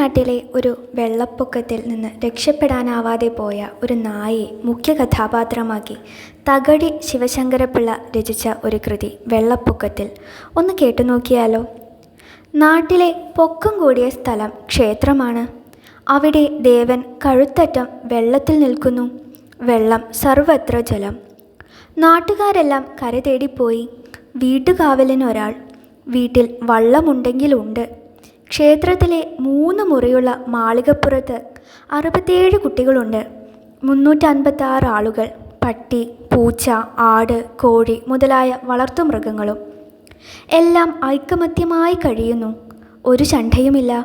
കുട്ടനാട്ടിലെ ഒരു വെള്ളപ്പൊക്കത്തിൽ നിന്ന് രക്ഷപ്പെടാനാവാതെ പോയ ഒരു നായയെ മുഖ്യ കഥാപാത്രമാക്കി തകഴി ശിവശങ്കരപ്പിള്ള രചിച്ച ഒരു കൃതി വെള്ളപ്പൊക്കത്തിൽ. ഒന്ന് കേട്ടു നോക്കിയാലോ? നാട്ടിലെ പൊക്കം കൂടിയ സ്ഥലം ക്ഷേത്രമാണ്. അവിടെ ദേവൻ കഴുത്തറ്റം വെള്ളത്തിൽ നിൽക്കുന്നു. വെള്ളം സർവത്ര ജലം. നാട്ടുകാരെല്ലാം കര തേടിപ്പോയി വീട്ടുകാവലിനൊരാൾ വീട്ടിൽ വള്ളമുണ്ടെങ്കിലുണ്ട് ക്ഷേത്രത്തിലെ മൂന്ന് മുറിയുള്ള മാളികപ്പുറത്ത് അറുപത്തിയേഴ് കുട്ടികളുണ്ട്. മുന്നൂറ്റൻപത്താറ് ആളുകൾ. പട്ടി പൂച്ച ആട് കോഴി മുതലായ വളർത്തുമൃഗങ്ങളും. എല്ലാം ഐക്യമത്യമായി കഴിയുന്നു. ഒരു ചണ്ടയുമില്ല.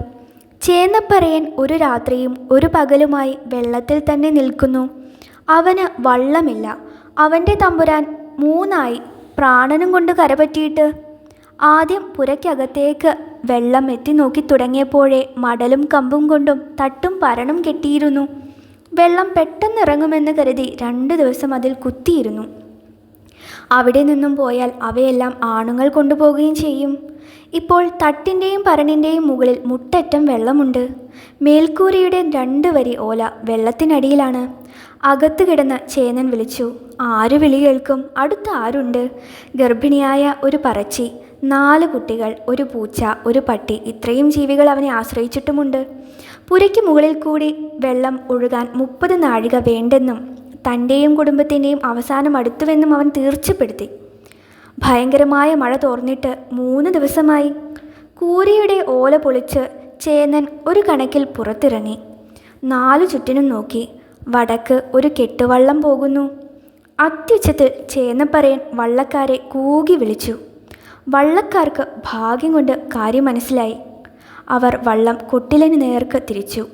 ചേന്നപ്പറയൻ ഒരു രാത്രിയും ഒരു പകലുമായി വെള്ളത്തിൽ തന്നെ നിൽക്കുന്നു. അവന് വള്ളമില്ല. അവന്റെ തമ്പുരാൻ മൂന്നായി പ്രാണനും കൊണ്ട് കരപറ്റിയിട്ട് ആദ്യം പുരയ്ക്കകത്തേക്ക് വെള്ളം എത്തി നോക്കി തുടങ്ങിയപ്പോഴേ മടലും കമ്പും കൊണ്ടും തട്ടും പരണും കെട്ടിയിരുന്നു. വെള്ളം പെട്ടെന്ന് ഇറങ്ങുമെന്ന് കരുതി രണ്ട് ദിവസം അതിൽ കുത്തിയിരുന്നു. അവിടെ നിന്നും പോയാൽ അവയെല്ലാം ആണുങ്ങൾ കൊണ്ടുപോകുകയും ചെയ്യും. ഇപ്പോൾ തട്ടിന്റെയും പരണിന്റെയും മുകളിൽ മുട്ടറ്റം വെള്ളമുണ്ട്. മേൽക്കൂരയുടെ രണ്ട് വരി ഓല വെള്ളത്തിനടിയിലാണ്. അകത്ത് കിടന്ന ചേനൻ വിളിച്ചു ആര് വിളി കേൾക്കും? അടുത്ത് ആരുണ്ട്? ഗർഭിണിയായ ഒരു പറച്ചി നാല് കുട്ടികൾ ഒരു പൂച്ച ഒരു പട്ടി ഇത്രയും ജീവികൾ അവനെ ആശ്രയിച്ചിട്ടുമുണ്ട്. പുരയ്ക്ക് മുകളിൽ കൂടി വെള്ളം ഒഴുകാൻ മുപ്പത് നാഴിക വേണ്ടെന്നും തന്റെയും കുടുംബത്തിന്റെയും അവസാനം അടുത്തുവെന്നും അവൻ തീർച്ചപ്പെടുത്തി. ഭയങ്കരമായ മഴ തോർന്നിട്ട് മൂന്ന് ദിവസമായി. കൂരിയുടെ ഓല പൊളിച്ച് ചേന്നൻ ഒരു കണക്കിൽ പുറത്തിറങ്ങി. നാലു ചുറ്റിനും നോക്കി. വടക്ക് ഒരു കെട്ടുവള്ളം പോകുന്നു. അത്യുച്ചത്തിൽ ചേന്നപ്പറയൻ വള്ളക്കാരെ കൂകി വിളിച്ചു. വള്ളക്കാർക്ക് ഭാഗ്യം കൊണ്ട് കാര്യം മനസ്സിലായി. അവർ വള്ളം കൊട്ടിലിന് നേർക്ക് തിരിച്ചു.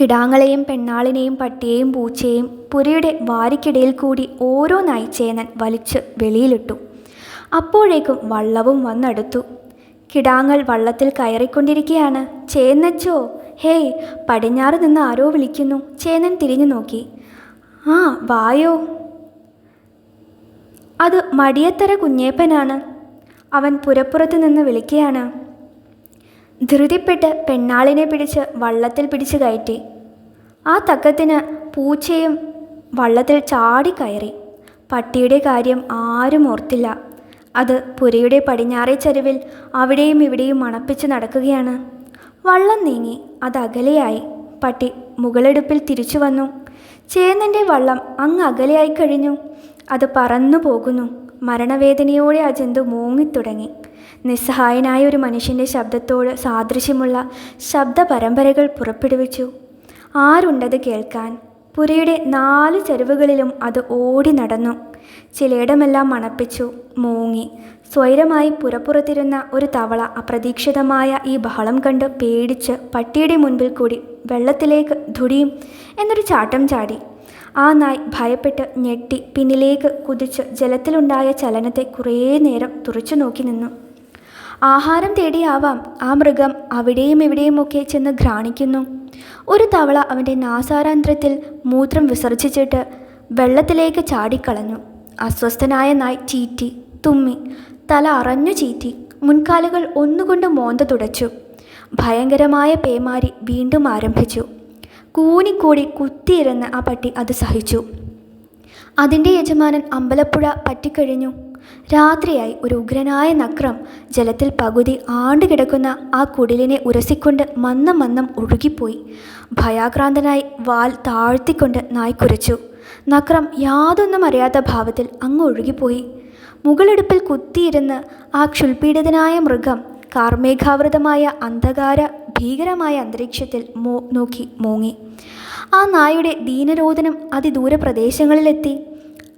കിടാങ്ങളെയും പെണ്ണാളിനെയും പട്ടിയെയും പൂച്ചയെയും പുരയുടെ വാരിക്കിടയിൽ കൂടി ഓരോന്നായി ചേനൻ വലിച്ച് വെളിയിലിട്ടു. അപ്പോഴേക്കും വള്ളവും വന്നടുത്തു. കിടാങ്ങൾ വള്ളത്തിൽ കയറിക്കൊണ്ടിരിക്കുകയാണ് ചേന്നച്ചോ? ഹേയ് പടിഞ്ഞാറ് നിന്ന് ആരോ വിളിക്കുന്നു. ചേനൻ തിരിഞ്ഞു നോക്കി. ആ വായോ? അത് മടിയത്തര കുഞ്ഞേപ്പനാണ്. അവൻ പുരപ്പുറത്ത് നിന്ന് വിളിക്കുകയാണ്. ധൃതിപ്പെട്ട് പെണ്ണാളിനെ പിടിച്ച് വള്ളത്തിൽ പിടിച്ചു കയറ്റി. ആ തക്കത്തിന് പൂച്ചയും വള്ളത്തിൽ ചാടി കയറി. പട്ടിയുടെ കാര്യം ആരും ഓർത്തില്ല. അത് പുരയുടെ പടിഞ്ഞാറേ ചരിവിൽ അവിടെയും ഇവിടെയും മണപ്പിച്ച് നടക്കുകയാണ്. വള്ളം നീങ്ങി അത് അകലെയായി. പട്ടി മുകളെടുപ്പിൽ തിരിച്ചു വന്നു. ചേന്നന്റെ വള്ളം അങ്ങ് അകലെയായി കഴിഞ്ഞു. അത് പറന്നു പോകുന്നു. മരണവേദനയോടെ ആ ജന്തു മൂങ്ങിത്തുടങ്ങി. നിസ്സഹായനായ ഒരു മനുഷ്യന്റെ ശബ്ദത്തോട് സാദൃശ്യമുള്ള ശബ്ദ പരമ്പരകൾ പുറപ്പെടുവിച്ചു. ആരുണ്ടത് കേൾക്കാൻ? പുരയുടെ നാല് ചെരുവുകളിലും അത് ഓടി നടന്നു. ചിലയിടമെല്ലാം മണപ്പിച്ചു മൂങ്ങി. സ്വൈരമായി പുറപ്പുറത്തിരുന്ന ഒരു തവള അപ്രതീക്ഷിതമായ ഈ ബഹളം കണ്ട് പേടിച്ച് പട്ടിയുടെ മുൻപിൽ കൂടി വെള്ളത്തിലേക്ക് ധുടിയും എന്നൊരു ചാട്ടം ചാടി. ആ നായ് ഭയപ്പെട്ട് ഞെട്ടി പിന്നിലേക്ക് കുതിച്ച് ജലത്തിലുണ്ടായ ചലനത്തെ കുറേ നേരം തുറച്ചു നോക്കി നിന്നു. ആഹാരം തേടിയാവാം ആ മൃഗം അവിടെയും ഇവിടെയുമൊക്കെ ചെന്ന് ഘ്രാണിക്കുന്നു ഒരു തവള അവന്റെ നാസാരാന്ത്രത്തിൽ മൂത്രം വിസർജിച്ചിട്ട് വെള്ളത്തിലേക്ക് ചാടിക്കളഞ്ഞു. അസ്വസ്ഥനായ നായ് ചീറ്റി തുമ്മി തല അറഞ്ഞു ചീറ്റി മുൻകാലുകൾ ഒന്നുകൊണ്ട് മോന്ത തുടച്ചു. ഭയങ്കരമായ പേമാരി വീണ്ടും ആരംഭിച്ചു. കൂനിക്കൂടി കുത്തിയിരുന്ന് ആ പട്ടി അത് സഹിച്ചു. അതിന്റെ യജമാനൻ അമ്പലപ്പുഴ പറ്റിക്കഴിഞ്ഞു. രാത്രിയായി ഒരു ഉഗ്രനായ നക്രം ജലത്തിൽ പകുതി ആണ്ടുകിടക്കുന്ന ആ കുടിലിനെ ഉരസിക്കൊണ്ട് മന്നം മന്നം ഒഴുകിപ്പോയി. ഭയാക്രാന്തനായി വാൽ താഴ്ത്തിക്കൊണ്ട് നായ് കുരച്ചു. നക്രം യാതൊന്നും അറിയാത്ത ഭാവത്തിൽ അങ്ങ് ഒഴുകിപ്പോയി. മുകളെടുപ്പിൽ കുത്തിയിരുന്ന് ആ ക്ഷുൽപീഡിതനായ മൃഗം കാർമേഘാവൃതമായ അന്ധകാര ഭീകരമായ അന്തരീക്ഷത്തിൽ മോ നോക്കി മൂങ്ങി. ആ നായുടെ ദീനരോധനം അതിദൂര പ്രദേശങ്ങളിലെത്തി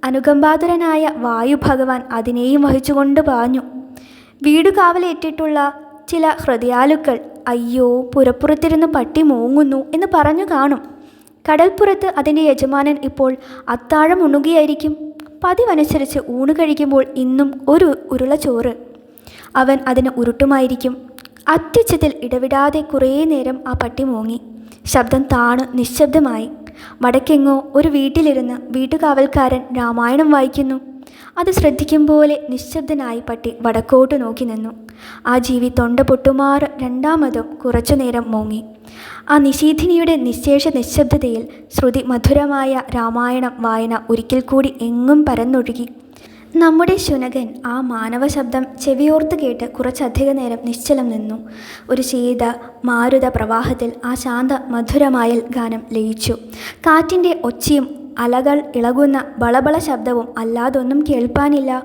അനുകമ്പാതുരനായ വായു ഭഗവാൻ അതിനെയും വഹിച്ചുകൊണ്ട് പാഞ്ഞു. വീട് കാവലേറ്റിട്ടുള്ള ചില ഹൃദയാലുക്കൾ അയ്യോ പുറപ്പുറത്തിരുന്ന് പട്ടി മൂങ്ങുന്നു എന്ന് പറഞ്ഞു കാണും. കടൽപ്പുറത്ത് അതിന്റെ യജമാനൻ ഇപ്പോൾ അത്താഴം ഉണ്ണുകയായിരിക്കും പതിവനുസരിച്ച് ഊണ് കഴിക്കുമ്പോൾ ഇന്നും ഒരു ഉരുള ചോറ് അവൻ അതിന് ഉരുട്ടുമായിരിക്കും. അത്യുച്ചത്തിൽ ഇടവിടാതെ കുറേ നേരം ആ പട്ടി മൂങ്ങി. ശബ്ദം താണു നിശബ്ദമായി. വടക്കെങ്ങോ ഒരു വീട്ടിലിരുന്ന് വീട്ടുകാവൽക്കാരൻ രാമായണം വായിക്കുന്നു. അത് ശ്രദ്ധിക്കും പോലെ നിശബ്ദനായി പട്ടി വടക്കോട്ട് നോക്കി നിന്നു. ആ ജീവി തൊണ്ട പൊട്ടുമാറ് രണ്ടാമതും കുറച്ചുനേരം മൂങ്ങി. ആ നിശീധിനിയുടെ നിശേഷ നിശബ്ദതയിൽ ശ്രുതി മധുരമായ രാമായണം വായന ഒരിക്കൽ കൂടി എങ്ങും പരന്നൊഴുകി. നമ്മുടെ ശുനകൻ ആ മാനവ ശബ്ദം ചെവിയോർത്ത് കേട്ട് കുറച്ചധിക നേരം നിശ്ചലം നിന്നു. ഒരു ശീത മാരുത പ്രവാഹത്തിൽ ആ ശാന്ത മധുരമായൽ ഗാനം ലയിച്ചു. കാറ്റിന്റെ ഒച്ചയും അലകൾ ഇളകുന്ന ബളബള ശബ്ദവും അല്ലാതൊന്നും കേൾപ്പാനില്ല.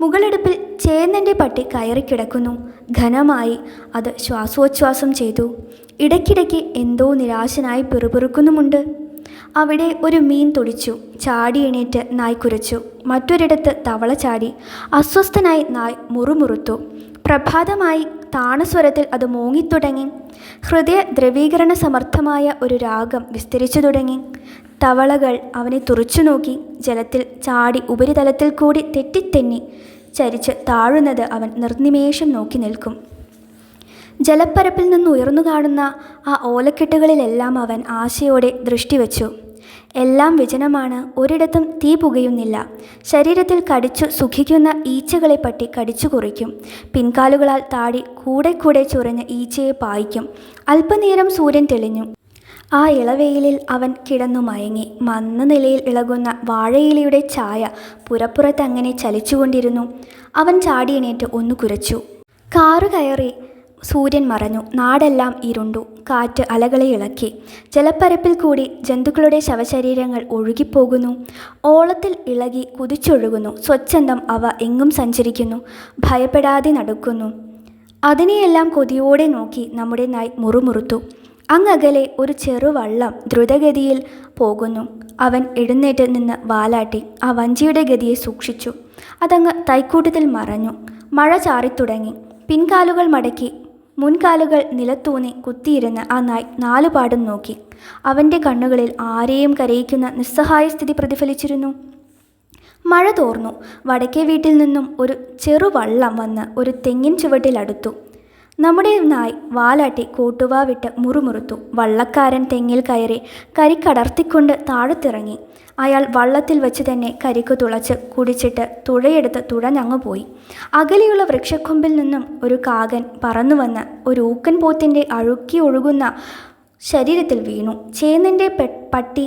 മുകളെടുപ്പിൽ ചേന്നന്റെ പട്ടി കയറിക്കിടക്കുന്നു. ഘനമായി അത് ശ്വാസോച്ഛ്വാസം ചെയ്തു. ഇടയ്ക്കിടയ്ക്ക് എന്തോ നിരാശനായി പിറുപിറുക്കുന്നുമുണ്ട്. അവിടെ ഒരു മീൻ തുടിച്ചു. ചാടി എണീറ്റ് നായ് കുരച്ചു. മറ്റൊരിടത്ത് തവള ചാടി. അസ്വസ്ഥനായി നായ് മുറുമുറുത്തു. പ്രഭാതമായി താണസ്വരത്തിൽ അത് മൂങ്ങിത്തുടങ്ങി. ഹൃദയ ദ്രവീകരണ സമർത്ഥമായ ഒരു രാഗം വിസ്തരിച്ചു തുടങ്ങി. തവളകൾ അവനെ തുറച്ചു നോക്കി. ജലത്തിൽ ചാടി ഉപരിതലത്തിൽ കൂടി തെറ്റിത്തെന്നി. ചരിച്ച് താഴുന്നത് അവൻ നിർനിമേഷം നോക്കി നിൽക്കും. ജലപ്പരപ്പിൽ നിന്ന് ഉയർന്നു കാണുന്ന ആ ഓലക്കെട്ടുകളിലെല്ലാം അവൻ ആശയോടെ ദൃഷ്ടി വച്ചു. എല്ലാം വിജനമാണ് ഒരിടത്തും തീ പുകയുന്നില്ല. ശരീരത്തിൽ കടിച്ചു സുഖിക്കുന്ന ഈച്ചകളെ പറ്റി കടിച്ചു കുറിക്കും. പിൻകാലുകളാൽ താടി കൂടെ കൂടെ ചൊറിഞ്ഞ് ഈച്ചയെ പായിക്കും. അല്പനേരം സൂര്യൻ തെളിഞ്ഞു. ആ ഇളവെയിലിൽ അവൻ കിടന്നു മയങ്ങി. മന്ന നിലയിൽ ഇളകുന്ന വാഴയിലയുടെ ഛായ പുറപ്പുറത്തങ്ങനെ ചലിച്ചുകൊണ്ടിരുന്നു. അവൻ ചാടിയെണീറ്റ് ഒന്ന് കുരച്ചു. കാറ് കയറി സൂര്യൻ മറഞ്ഞു. നാടെല്ലാം ഇരുണ്ടു. കാറ്റ് അലകളെ ഇളക്കി. ജലപ്പരപ്പിൽ കൂടി ജന്തുക്കളുടെ ശവശരീരങ്ങൾ ഒഴുകിപ്പോകുന്നു. ഓളത്തിൽ ഇളകി കുതിച്ചൊഴുകുന്നു. സ്വച്ഛന്തം അവ എങ്ങും സഞ്ചരിക്കുന്നു. ഭയപ്പെടാതെ നടക്കുന്നു. അതിനെയെല്ലാം കൊതിയോടെ നോക്കി നമ്മുടെ നായ് മുറുമുറുത്തു. അങ്ങകലെ ഒരു ചെറുവള്ളം ദ്രുതഗതിയിൽ പോകുന്നു. അവൻ എഴുന്നേറ്റ് നിന്ന് വാലാട്ടി. ആ വഞ്ചിയുടെ ഗതിയെ സൂക്ഷിച്ചു. അതങ്ങ് തൈക്കൂട്ടത്തിൽ മറഞ്ഞു. മഴ ചാറിത്തുടങ്ങി. പിൻകാലുകൾ മടക്കി മുൻകാലുകൾ നിലത്തൂന്നി കുത്തിയിരുന്ന് ആ നായ് നാലുപാടും നോക്കി. അവന്റെ കണ്ണുകളിൽ ആരെയും കരയിക്കുന്ന നിസ്സഹായ സ്ഥിതി പ്രതിഫലിച്ചിരുന്നു. മഴ തോർന്നു. വടക്കേ വീട്ടിൽ നിന്നും ഒരു ചെറുവള്ളം വന്ന് ഒരു തെങ്ങിൻ ചുവട്ടിലടുത്തു. നമ്മുടെ നായ് വാലാട്ടി കൂട്ടുവാ വിട്ട് മുറുമുറുത്തു. വള്ളക്കാരൻ തെങ്ങിൽ കയറി കരി കടർത്തിക്കൊണ്ട് താഴത്തിറങ്ങി. അയാൾ വള്ളത്തിൽ വെച്ച് തന്നെ കരിക്ക് തുളച്ച് കുടിച്ചിട്ട് തുഴയെടുത്ത് തുഴഞ്ഞങ്ങ് പോയി. അകലെയുള്ള വൃക്ഷക്കൊമ്പിൽ നിന്നും ഒരു കാകൻ പറന്നു വന്ന് ഒരു ഊക്കൻ പോത്തിന്റെ അഴുക്കി ഒഴുകുന്ന ശരീരത്തിൽ വീണു. ചേന്നിന്റെ പട്ടി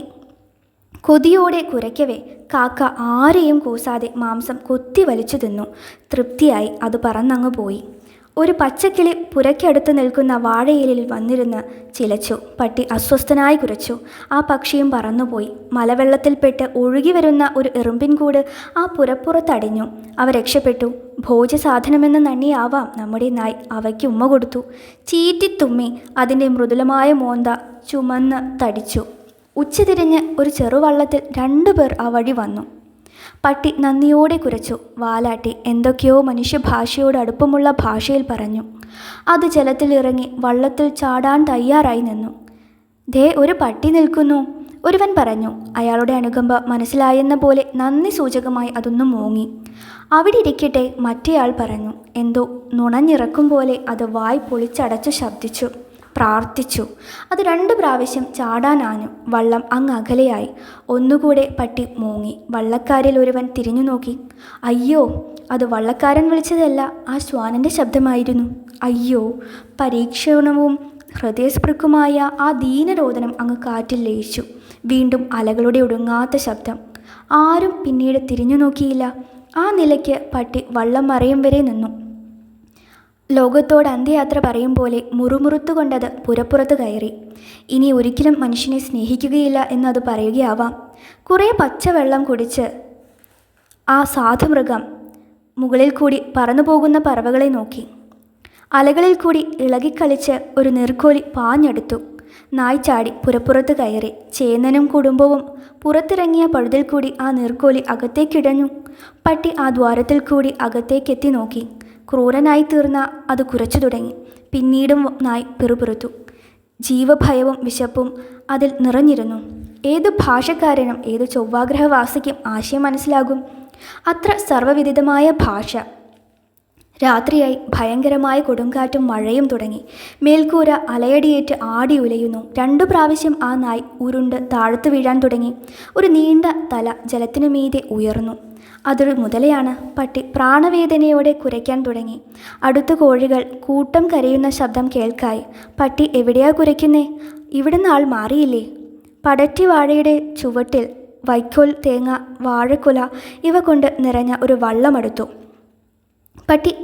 കൊതിയോടെ കുരയ്ക്കവേ. കാക്ക ആരെയും കൂസാതെ മാംസം കൊത്തി വലിച്ചു തിന്നു. തൃപ്തിയായി അത് പറന്നങ്ങു പോയി. ഒരു പച്ചക്കിളി പുരയ്ക്കടുത്ത് നിൽക്കുന്ന വാഴയിലിൽ വന്നിരുന്ന് ചിലച്ചു. പട്ടി അസ്വസ്ഥനായി കുരച്ചു. ആ പക്ഷിയും പറന്നുപോയി. മലവെള്ളത്തിൽപ്പെട്ട് ഒഴുകി വരുന്ന ഒരു എറുമ്പിൻകൂട് ആ പുരപ്പുറത്തടിഞ്ഞു. അവ രക്ഷപ്പെട്ടു. ഭോജ്യസാധനമെന്ന നണ്ണിയാവാം നമ്മുടെ നായ്. അവയ്ക്ക് ഉമ്മ കൊടുത്തു. ചീറ്റിത്തുമ്മി അതിന്റെ മൃദുലമായ മോന്ത ചുമന്ന് തടിച്ചു. ഉച്ചതിരിഞ്ഞ് ഒരു ചെറുവള്ളത്തിൽ രണ്ടുപേർ ആ വഴി വന്നു. പട്ടി നന്ദിയോടെ കുരച്ചു. വാലാട്ടി എന്തൊക്കെയോ മനുഷ്യഭാഷയോട് അടുപ്പമുള്ള ഭാഷയിൽ പറഞ്ഞു. അത് ജലത്തിൽ ഇറങ്ങി വള്ളത്തിൽ ചാടാൻ തയ്യാറായി നിന്നു. ദേ ഒരു പട്ടി നിൽക്കുന്നു. ഒരുവൻ പറഞ്ഞു അയാളുടെ അനുകമ്പ മനസ്സിലായെന്ന പോലെ നന്ദി സൂചകമായി അതൊന്നും മൂങ്ങി. അവിടെ ഇരിക്കട്ടെ മറ്റേയാൾ പറഞ്ഞു. എന്തോ നുണഞ്ഞിറക്കും പോലെ അത് വായ് പൊളിച്ചടച്ചു ശബ്ദിച്ചു. പ്രാർത്ഥിച്ചു. അത് രണ്ട് പ്രാവശ്യം ചാടാനാനും വള്ളം അങ്ങ് അകലെയായി. ഒന്നുകൂടെ പട്ടി മൂങ്ങി. വള്ളക്കാരിൽ ഒരുവൻ തിരിഞ്ഞു നോക്കി. അയ്യോ അത് വള്ളക്കാരൻ വിളിച്ചതല്ല. ആ ശ്വാനന്റെ ശബ്ദമായിരുന്നു. അയ്യോ പരീക്ഷണവും ഹൃദയസ്പൃക്കുമായ ആ ദീനരോദനം അങ്ങ് കാറ്റിൽ ലയിച്ചു. വീണ്ടും അലകളുടെ ഒടുങ്ങാത്ത ശബ്ദം. ആരും പിന്നീട് തിരിഞ്ഞു നോക്കിയില്ല. ആ നിലയ്ക്ക് പട്ടി വള്ളം മറയും വരെ നിന്നു. ലോകത്തോട് അന്ത്യയാത്ര പറയും പോലെ മുറുമുറുത്തുകൊണ്ടത് പുരപ്പുറത്ത് കയറി. ഇനി ഒരിക്കലും മനുഷ്യനെ സ്നേഹിക്കുകയില്ല എന്നത് പറയുകയാവാം. കുറേ പച്ചവെള്ളം കുടിച്ച് ആ സാധുമൃഗം മുകളിൽ കൂടി പറന്നു പോകുന്ന പറവകളെ നോക്കി. അലകളിൽ കൂടി ഇളകിക്കളിച്ച് ഒരു നീർക്കോലി പാഞ്ഞെടുത്തു. നായ് ചാടി പുരപ്പുറത്ത് കയറി. ചേന്നനും കുടുംബവും പുറത്തിറങ്ങിയ പഴുതിൽ കൂടി ആ നീർക്കോലി അകത്തേക്കിടഞ്ഞു. പട്ടി ആ ദ്വാരത്തിൽ കൂടി അകത്തേക്കെത്തി നോക്കി. ക്രൂരനായി തീർന്ന അത് കുറച്ചു തുടങ്ങി. പിന്നീടും നായ് പിറുപിറുത്തു. ജീവഭയവും വിശപ്പും അതിൽ നിറഞ്ഞിരുന്നു. ഏത് ഭാഷക്കാരനും ഏത് ചൊവ്വാഗ്രഹവാസിക്കും ആശയം മനസ്സിലാകും. അത്ര സർവവിദിതമായ ഭാഷ. രാത്രിയായി ഭയങ്കരമായ കൊടുങ്കാറ്റും മഴയും തുടങ്ങി. മേൽക്കൂര അലയടിയേറ്റ് ആടി ഉലയുന്നു. രണ്ടു പ്രാവശ്യം ആ നായ് ഉരുണ്ട് താഴത്തു വീഴാൻ തുടങ്ങി. ഒരു നീണ്ട തല ജലത്തിനു മീതെ ഉയർന്നു. അതൊരു മുതലയാണ്. പട്ടി പ്രാണവേദനയോടെ കുരയ്ക്കാൻ തുടങ്ങി. അടുത്ത കോഴികൾ കൂട്ടം കരയുന്ന ശബ്ദം കേൾക്കായി. പട്ടി എവിടെയാ കുരയ്ക്കുന്നേ? ഇവിടുന്ന് ആൾ മാറിയില്ലേ? പടറ്റി വാഴയുടെ ചുവട്ടിൽ വൈക്കോൽ തേങ്ങ വാഴക്കുല ഇവ കൊണ്ട് നിറഞ്ഞ ഒരു വള്ളമെടുത്തു. പട്ടി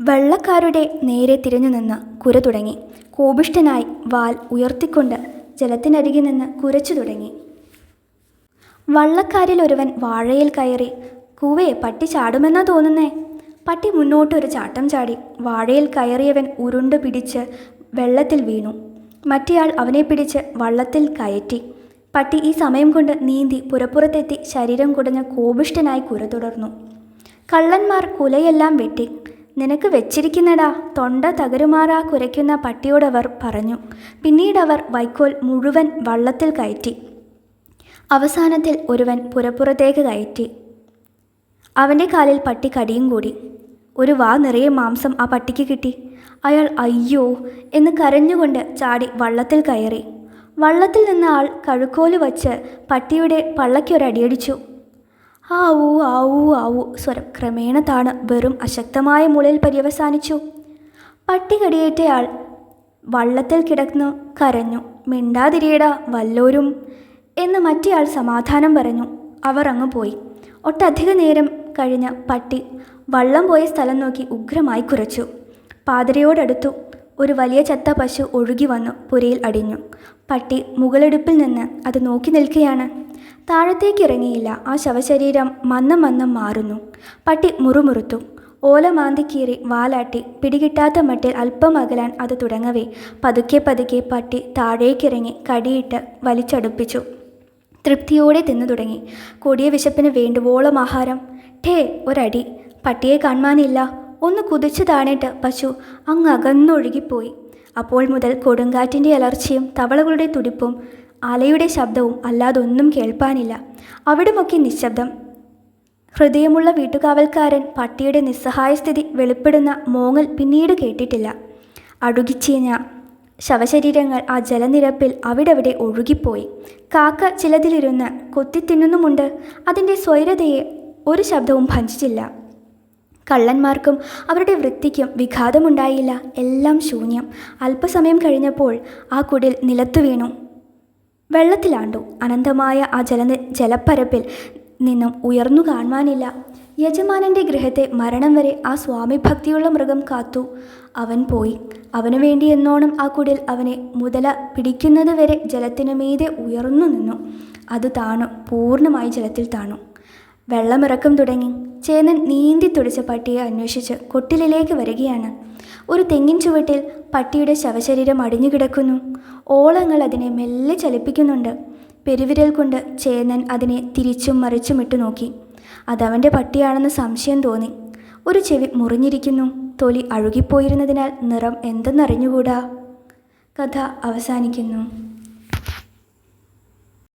വെള്ളക്കാരുടെ നേരെ തിരിഞ്ഞു നിന്ന് കുര തുടങ്ങി. കോപിഷ്ഠനായി വാൽ ഉയർത്തിക്കൊണ്ട് ജലത്തിനരികിൽ നിന്ന് കുരച്ചു തുടങ്ങി. വള്ളക്കാരിൽ ഒരുവൻ വാഴയിൽ കയറി കൂവേ പട്ടി ചാടുമെന്നാ തോന്നുന്നേ? പട്ടി മുന്നോട്ടൊരു ചാട്ടം ചാടി വാഴയിൽ കയറിയവൻ ഉരുണ്ട് പിടിച്ച് വെള്ളത്തിൽ വീണു. മറ്റേയാൾ അവനെ പിടിച്ച് വള്ളത്തിൽ കയറ്റി. പട്ടി ഈ സമയം കൊണ്ട് നീന്തി പുറപ്പുറത്തെത്തി ശരീരം കുടഞ്ഞ കോപിഷ്ഠനായി കുര തുടർന്നു. കള്ളന്മാർ കുലയെല്ലാം വെട്ടി. നിനക്ക് വെച്ചിരിക്കുന്നടാ തൊണ്ട തകരുമാറാ കുരയ്ക്കുന്ന പട്ടിയോടവർ പറഞ്ഞു. പിന്നീടവർ വൈക്കോൽ മുഴുവൻ വള്ളത്തിൽ കയറ്റി. അവസാനത്തിൽ ഒരുവൻ പുരപ്പുറത്തേക്ക് കയറ്റി. അവന്റെ കാലിൽ പട്ടി കടിയും കൂടി. ഒരു വാ നിറയെ മാംസം ആ പട്ടിക്ക് കിട്ടി. അയാൾ അയ്യോ എന്ന് കരഞ്ഞുകൊണ്ട് ചാടി വള്ളത്തിൽ കയറി. വള്ളത്തിൽ നിന്ന ആൾ കഴുക്കോൽ വച്ച് പട്ടിയുടെ പള്ളയ്ക്കൊരടിയടിച്ചു ആവൂ ആവൂ ആവൂ. സ്വരം ക്രമേണ താണ് വെറും അശക്തമായ മുളയിൽ പര്യവസാനിച്ചു. പട്ടി കടിയേറ്റയാൾ വള്ളത്തിൽ കിടന്നു കരഞ്ഞു. മിണ്ടാതിരിയടാ വല്ലോരും എന്ന് മറ്റേയാൾ സമാധാനം പറഞ്ഞു. അവർ അങ്ങ് പോയി. ഒട്ടധിക നേരം കഴിഞ്ഞ പട്ടി വള്ളം പോയ സ്ഥലം നോക്കി ഉഗ്രമായി കുരച്ചു. പാതിരയോടടുത്തു ഒരു വലിയ ചത്ത പശു ഒഴുകി വന്നു പുരയിൽ അടിഞ്ഞു. പട്ടി മുകളെടുപ്പിൽ നിന്ന് അത് നോക്കി നിൽക്കുകയാണ്. താഴത്തേക്ക് ഇറങ്ങിയില്ല ആ ശവശരീരം മന്നം മന്നം മാറുന്നു. പട്ടി മുറുമുറുത്തു. ഓല മാന്തിക്കീറി വാലാട്ടി പിടികിട്ടാത്ത മട്ടിൽ അല്പം അകലാൻ അത് തുടങ്ങവേ. പതുക്കെ പതുക്കെ പട്ടി താഴേക്കിറങ്ങി കടിയിട്ട് വലിച്ചടുപ്പിച്ചു. തൃപ്തിയോടെ തിന്നു തുടങ്ങി. കൊടിയ വിശപ്പിന് വേണ്ടുവോളം ആഹാരം. ഠേ ഒരടി. പട്ടിയെ കാണാനില്ല ഒന്ന് കുതിച്ചു താണിട്ട് പശു അങ്ങ് അകന്നൊഴുകിപ്പോയി അപ്പോൾ മുതൽ കൊടുങ്കാറ്റിന്റെ അലർച്ചയും തവളകളുടെ തുടിപ്പും അലയുടെ ശബ്ദവും അല്ലാതൊന്നും കേൾപ്പാനില്ല. അവിടുമൊക്കെ നിശബ്ദം. ഹൃദയമുള്ള വീട്ടുകാവൽക്കാരൻ പട്ടിയുടെ നിസ്സഹായ സ്ഥിതി വെളിപ്പെടുന്ന മോങ്ങൽ പിന്നീട് കേട്ടിട്ടില്ല. അടുകിച്ചീഞ്ഞ ശവശരീരങ്ങൾ ആ ജലനിരപ്പിൽ അവിടെവിടെ ഒഴുകിപ്പോയി. കാക്ക ചിലതിലിരുന്ന് കൊത്തിത്തിന്നുന്നുമുണ്ട്. അതിന്റെ സ്വൈരതയെ ഒരു ശബ്ദവും ഭഞ്ചിച്ചില്ല കള്ളന്മാർക്കും അവരുടെ വൃത്തിക്കും വിഘാതമുണ്ടായില്ല. എല്ലാം ശൂന്യം. അല്പസമയം കഴിഞ്ഞപ്പോൾ ആ കുടിൽ നിലത്തു വീണു. വെള്ളത്തിലാണ്ടു. അനന്തമായ ആ ജല ജലപ്പരപ്പിൽ നിന്നും ഉയർന്നു കാണുവാനില്ല. യജമാനന്റെ ഗൃഹത്തെ മരണം വരെ ആ സ്വാമി ഭക്തിയുള്ള മൃഗം കാത്തു. അവൻ പോയി. അവനു വേണ്ടി എന്നോണം ആ കുടിൽ അവനെ മുതല പിടിക്കുന്നത് വരെ ജലത്തിനു മീതെ ഉയർന്നു നിന്നു. അത് താണു പൂർണമായി ജലത്തിൽ താണു. വെള്ളമിറക്കം തുടങ്ങി. ചേനൻ നീന്തി തുടിച്ച പട്ടിയെ അന്വേഷിച്ച് കൊട്ടിലിലേക്ക് വരികയാണ്. ഒരു തെങ്ങിൻ ചുവട്ടിൽ പട്ടിയുടെ ശവശരീരം അടിഞ്ഞുകിടക്കുന്നു ഓളങ്ങൾ അതിനെ മെല്ലെ ചലിപ്പിക്കുന്നുണ്ട്. പെരുവിരൽ കൊണ്ട് ചേന്നൻ അതിനെ തിരിച്ചും മറിച്ചും ഇട്ടു നോക്കി. അതവന്റെ പട്ടിയാണെന്ന് സംശയം തോന്നി. ഒരു ചെവി മുറിഞ്ഞിരിക്കുന്നു. തൊലി അഴുകിപ്പോയിരുന്നതിനാൽ നിറം എന്തെന്നറിഞ്ഞുകൂടാ? കഥ അവസാനിക്കുന്നു.